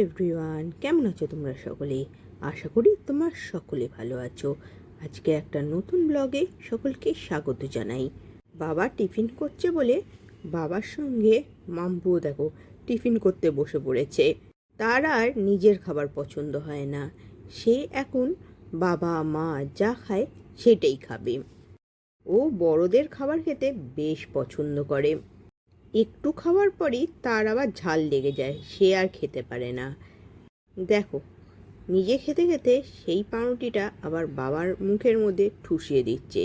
Everyone কেমন আছো তোমরা সকলে আশা করি তোমরা সকলে ভালো আছো। আজকে একটা নতুন ব্লগে সকলকে স্বাগত জানাই। বাবা টিফিন করছে বলে বাবার সঙ্গে মাম্পুও দেখো টিফিন করতে বসে পড়েছে। তার আর নিজের খাবার পছন্দ হয় না। সে এখন বাবা, মা যা খায় সেটাই খাবে। ও বড়দের খাবার খেতে বেশ পছন্দ করে। একটু খাওয়ার পরই তার আবার ঝাল লেগে যায়, সে আর খেতে পারে না। দেখো, নিজে খেতে খেতে সেই পাউরুটিটা আবার বাবার মুখের মধ্যে ঠুসিয়ে দিচ্ছে।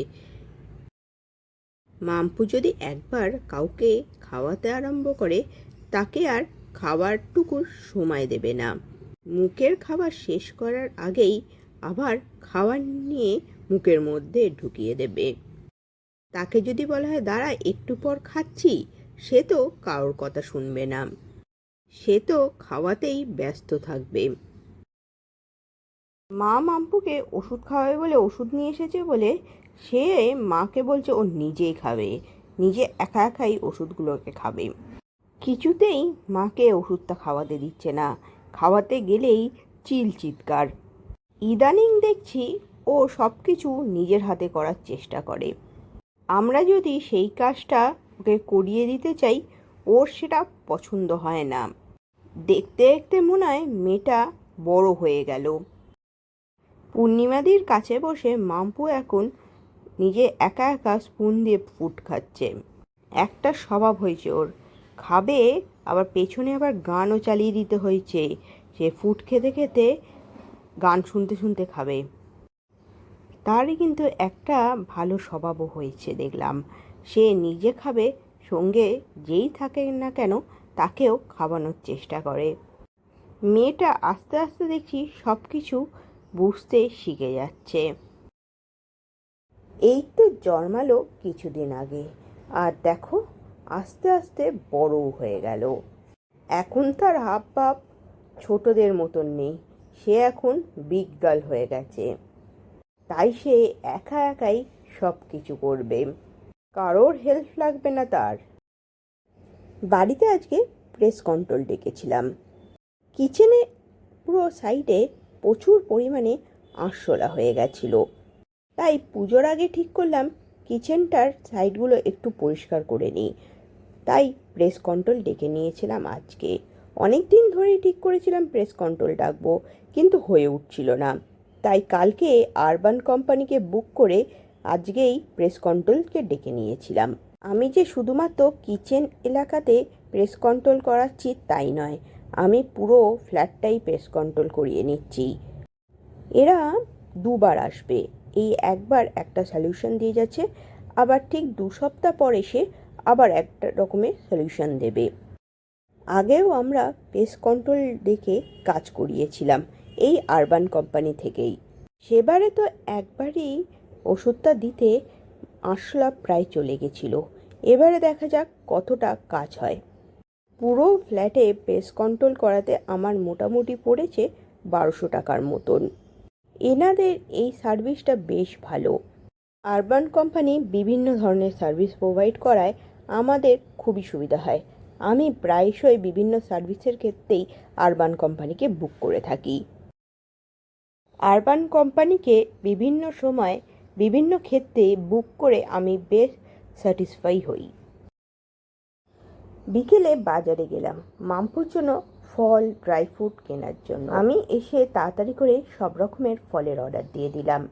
মাম্পু যদি একবার কাউকে খাওয়াতে আরম্ভ করে, তাকে আর খাবারটুকুর সময় দেবে না। মুখের খাবার শেষ করার আগেই আবার খাবার নিয়ে মুখের মধ্যে ঢুকিয়ে দেবে। তাকে যদি বলা হয়, দাঁড়া, একটু পর খাচ্ছি। সে তো কারোর কথা শুনবে না। সে তো খাওয়াতেই ব্যস্ত থাকবে। মা মাম্পুকে ওষুধ খাওয়াবে বলে ওষুধ নিয়ে এসেছে বলে সে মাকে বলছে ও নিজেই খাবে, নিজে একা একাই ওষুধগুলোকে খাবে। কিছুতেই মাকে ওষুধটা খাওয়াতে দিচ্ছে না, খাওয়াতে গেলেই চিল চিৎকার। ইদানিং দেখছি ও সব কিছু নিজের হাতে করার চেষ্টা করে। আমরা যদি সেই কাজটা ওকে করিয়ে দিতে চাই, ওর সেটা পছন্দ হয় না। দেখতে দেখতে মনে হয় মেয়েটা বড় হয়ে গেল। পূর্ণিমাদির কাছে বসে মাম্পু এখন নিজে একা একা স্পুন দিয়ে ফুট খাচ্ছে। একটা স্বভাব হয়েছে ওর। খাবে, আবার পেছনে আবার গানও চালিয়ে দিতে হয়েছে। সে ফুট খেতে খেতে গান শুনতে শুনতে খাবে। তারই কিন্তু একটা ভালো স্বভাবও হয়েছে দেখলাম। সে নিজে খাবে, সঙ্গে যেই থাকে না কেন তাকেও খাওয়ানোর চেষ্টা করে। মেয়েটা আস্তে আস্তে দেখছি সব কিছু বুঝতে শিখে যাচ্ছে। এই তো জন্মালো কিছুদিন আগে, আর দেখো আস্তে আস্তে বড়ও হয়ে গেল। এখন তার হাব ভাব ছোটদের মতন নেই, সে এখন গার্ল হয়ে গেছে। তাই সে একা একাই সব কিছু করবে। কারোর হেল্প লাগবে না তার। বাড়িতে আজকে প্রেস কন্ট্রোল ডেকেছিলাম। কিচেনে পুরো সাইডে প্রচুর পরিমাণে আরশোলা হয়ে গেছিল। তাই পুজোর আগে ঠিক করলাম কিচেনটার সাইডগুলো একটু পরিষ্কার করে নিই। তাই প্রেস কন্ট্রোল ডেকে নিয়েছিলাম আজকে। অনেক দিন ধরেই ঠিক করেছিলাম প্রেস কন্ট্রোল ডাকবো, কিন্তু হয়ে উঠছিল না। তাই কালকে আরবান কোম্পানিকে বুক করে আজকেই প্রেস কন্ট্রোলকে ডেকে নিয়েছিলাম। আমি যে শুধুমাত্র কিচেন এলাকাতে প্রেস কন্ট্রোল করাচ্ছি তাই নয়, আমি পুরো ফ্ল্যাটটাই প্রেস কন্ট্রোল করিয়ে নিচ্ছি। এরা দুবার আসবে, এই একবার একটা সলিউশন দিয়ে যাচ্ছে, আবার ঠিক দু সপ্তাহ পর এসে আবার একটা রকমের সলিউশন দেবে। আগেও আমরা পেস্ট কন্ট্রোল দেখে কাজ করিয়েছিলাম, এই আরবান কোম্পানি থেকেই। সেবারে তো একবারই ওষুধটা দিতে আঁশলা প্রায় চলে গেছিল। এবারে দেখা যাক কতটা কাজ হয়। পুরো ফ্ল্যাটে পেস্ট কন্ট্রোল করাতে আমার মোটামুটি পড়েছে বারোশো টাকার মতন। এনাদের এই সার্ভিসটা বেশ ভালো। আরবান কোম্পানি বিভিন্ন ধরনের সার্ভিস প্রোভাইড করায় আমাদের খুবই সুবিধা হয়। আমি প্রায়শই বিভিন্ন সার্ভিসের ক্ষেত্রেই আরবান কোম্পানিকে বুক করে থাকি। আরবান কোম্পানিকে বিভিন্ন সময় বিভিন্ন ক্ষেত্রে বুক করে আমি বেশ স্যাটিসফাই হই। বিকেলে বাজারে গেলাম। মামপুর জন্য ফল ড্রাই ফ্রুট কেনার জন্য। আমি এসে তাড়াতাড়ি করে সব রকমের ফলের অর্ডার দিয়ে দিলাম।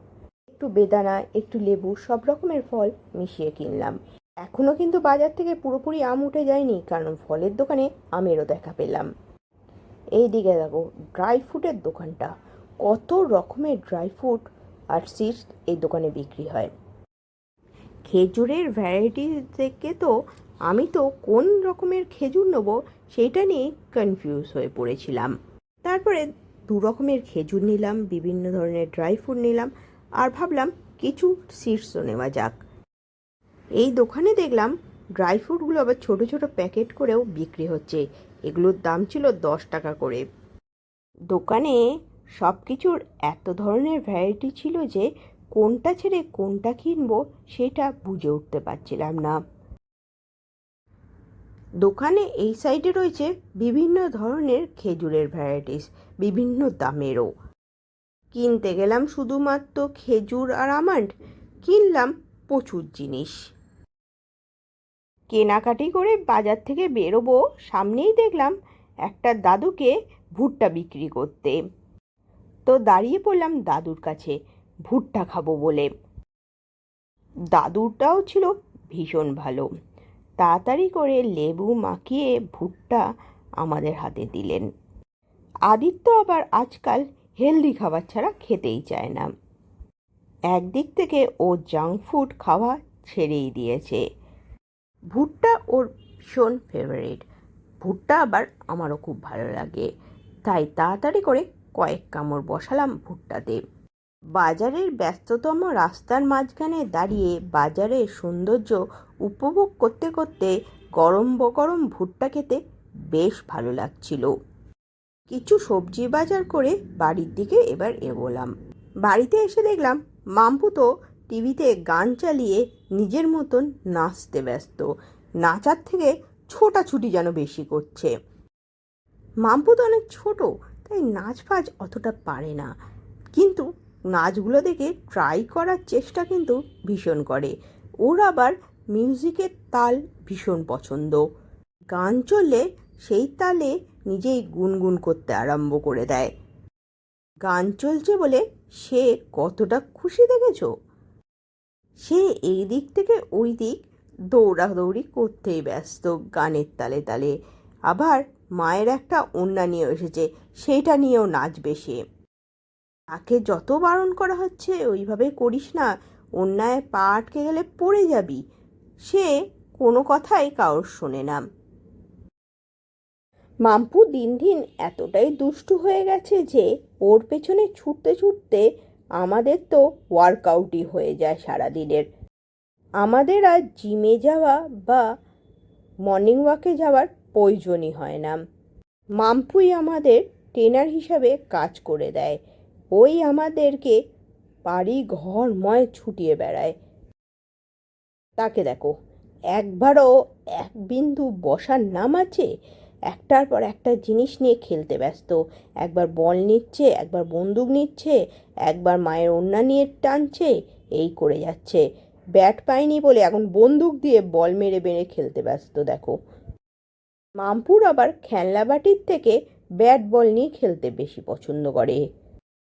একটু বেদানা, একটু লেবু, সব রকমের ফল মিশিয়ে কিনলাম। এখনও কিন্তু বাজার থেকে পুরোপুরি আম উঠে যায়নি, কারণ ফলের দোকানে আমেরও দেখা পেলাম। এই দিকে দেখো ড্রাই ফ্রুটের দোকানটা। কত রকমের ড্রাই ফ্রুট আর সিডস এই দোকানে বিক্রি হয়। খেজুরের ভ্যারাইটি থেকে তো আমি তো কোন রকমের খেজুর নেব সেইটা নিয়ে কনফিউজ হয়ে পড়েছিলাম। তারপরে দু রকমের খেজুর নিলাম, বিভিন্ন ধরনের ড্রাই ফ্রুট নিলাম আর ভাবলাম কিছু সিডসও নেওয়া যাক। এই দোকানে দেখলাম ড্রাই ফ্রুটগুলো আবার ছোট ছোট প্যাকেট করেও বিক্রি হচ্ছে। এগুলোর দাম ছিল দশ টাকা করে। দোকানে সব কিছুর এত ধরনের ভ্যারাইটি ছিল যে কোনটা ছেড়ে কোনটা কিনবো সেটা বুঝে উঠতে পারছিলাম না। দোকানে এই সাইডে রয়েছে বিভিন্ন ধরনের খেজুরের ভ্যারাইটিস বিভিন্ন দামেরও। কিনতে গেলাম শুধুমাত্র খেজুর আর আমান্ড, কিনলাম প্রচুর জিনিস। কেনাকাটি করে বাজার থেকে বেরোবো, সামনেই দেখলাম একটা দাদুকে ভুট্টা বিক্রি করতে। তো দাঁড়িয়ে পড়লাম দাদুর কাছে। ভুট্টা খাব বলে। দাদুরটাও ছিল ভীষণ ভালো। তাড়াতাড়ি করে লেবু মাখিয়ে ভুট্টা আমাদের হাতে দিলেন। আদিত্য আবার আজকাল হেলদি খাবার ছাড়া খেতেই চায় না। একদিক থেকে ও জাঙ্ক ফুড খাওয়া ছেড়েই দিয়েছে। ভুট্টা ওর ভীষণ ফেভারিট ভুট্টা আবার আমারও খুব ভালো লাগে। তাই তাড়াতাড়ি করে কয়েক কামড় বসালাম ভুট্টাতে। বাজারের ব্যস্ততম রাস্তার মাঝখানে দাঁড়িয়ে বাজারের সৌন্দর্য উপভোগ করতে করতে গরম গরম ভুট্টা খেতে বেশ ভালো লাগছিল। কিছু সবজি বাজার করে বাড়ির দিকে এবার এগোলাম। বাড়িতে এসে দেখলাম মাম্পু তো টিভিতে গান চালিয়ে নিজের মতন নাচতে ব্যস্ত। নাচার থেকে ছোটাছুটি যেন বেশি করছে। মাম্পু তো অনেক ছোট তাই নাচ ফাজ অতটা পারে না। কিন্তু নাচগুলো দেখে ট্রাই করার চেষ্টা কিন্তু ভীষণ করে। ওর আবার মিউজিকের তাল ভীষণ পছন্দ। গান চললে সেই তালে নিজেই গুনগুন করতে আরম্ভ করে দেয়। গান চলছে বলে সে কতটা খুশি দেখেছ? সে এই দিক থেকে ওই দিক দৌড়াদৌড়ি করতেই ব্যস্ত গানের তালে তালে। আবার মায়ের একটা ওন্না নিয়ে এসেছে, সেইটা নিয়েও নাচবে সে। তাকে যত বারণ করা হচ্ছে, ওইভাবে করিস না অন্যায় পা আটকে গেলে পড়ে যাবি। সে কোনো কথাই কারোর শোনে না। মাম্পু দিন দিন এতটাই দুষ্টু হয়ে গেছে যে, ওর পেছনে ছুটতে ছুটতে আমাদের তো ওয়ার্কআউটই হয়ে যায় সারাদিনের। আমাদের আর জিমে যাওয়া বা মর্নিং ওয়াকে যাওয়ার প্রয়োজনই হয় না। মাম্পুই আমাদের ট্রেনার হিসাবে কাজ করে দেয়। ওই আমাদেরকে বাড়ি ঘরময় ছুটিয়ে বেড়ায়। তাকে দেখো, একবারও এক বিন্দু বসার নাম আছে? একটার পর একটা জিনিস নিয়ে খেলতে ব্যস্ত। একবার বল নিচ্ছে, একবার বন্দুক নিচ্ছে, একবার মায়ের ওন্না নিয়ে টানছে, এই করে যাচ্ছে। ব্যাট পায়নি বলে এখন বন্দুক দিয়ে বল মেরে মেরে খেলতে ব্যস্ত, দেখো। মামপুর আবার খেলনা বাটির থেকে ব্যাট বল নিয়ে খেলতে বেশি পছন্দ করে।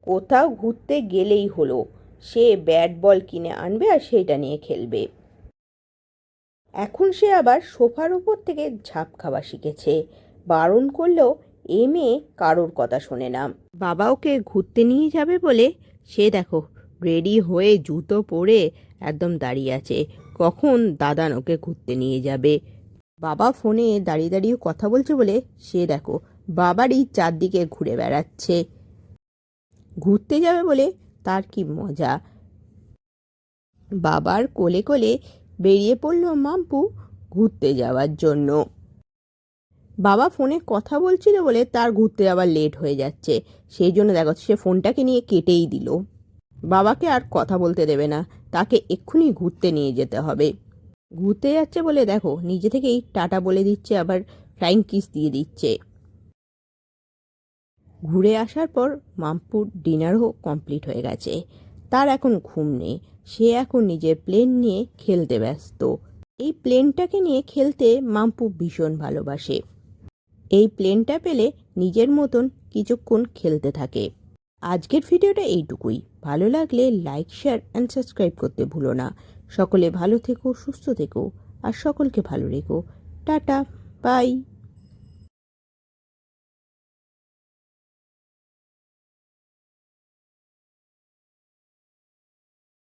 কোথাও ঘুরতে গেলেই হলো, সে ব্যাট বল কিনে আনবে আর সেইটা নিয়ে খেলবে। এখন সে আবার সোফার উপর থেকে ঝাঁপ খাওয়া শিখেছে। বারণ করলেও এ মেয়ে কারোর কথা শোনে না। বাবা ওকে ঘুরতে নিয়ে যাবে বলে সে দেখো রেডি হয়ে জুতো পরে একদম দাঁড়িয়ে আছে। কখন দাদান ওকে ঘুরতে নিয়ে যাবে? বাবা ফোনে দাঁড়িয়ে দাঁড়িয়ে কথা বলছে বলে সে দেখো বাবারই চারদিকে ঘুরে বেড়াচ্ছে। ঘুরতে যাবে বলে তার কি মজা। বাবার কোলে কোলে বেরিয়ে পড়ল মাম্পু ঘুরতে যাওয়ার জন্য। বাবা ফোনে কথা বলছিল বলে তার ঘুরতে আবার লেট হয়ে যাচ্ছে। সেই জন্য দেখো সে ফোনটাকে নিয়ে কেটেই দিল। বাবাকে আর কথা বলতে দেবে না। তাকে এক্ষুনি ঘুরতে নিয়ে যেতে হবে। ঘুরতে যাচ্ছে বলে দেখো, নিজে থেকেই টাটা বলে দিচ্ছে, আবার ফ্লাইং কিস দিয়ে দিচ্ছে। ঘুরে আসার পর মামপুর ডিনারও কমপ্লিট হয়ে গেছে। তার এখন ঘুম নেই, সে এখন নিজের প্লেন নিয়ে খেলতে ব্যস্ত। এই প্লেনটাকে নিয়ে খেলতে মাম্পু ভীষণ ভালোবাসে। এই প্লেনটা পেলে নিজের মতন কিছুক্ষণ খেলতে থাকে। আজকের ভিডিওটা এইটুকুই। ভালো লাগলে লাইক শেয়ার অ্যান্ড সাবস্ক্রাইব করতে ভুলো না। সকলে ভালো থেকো সুস্থ থেকো আর সকলকে ভালো রেখো। Tata bye.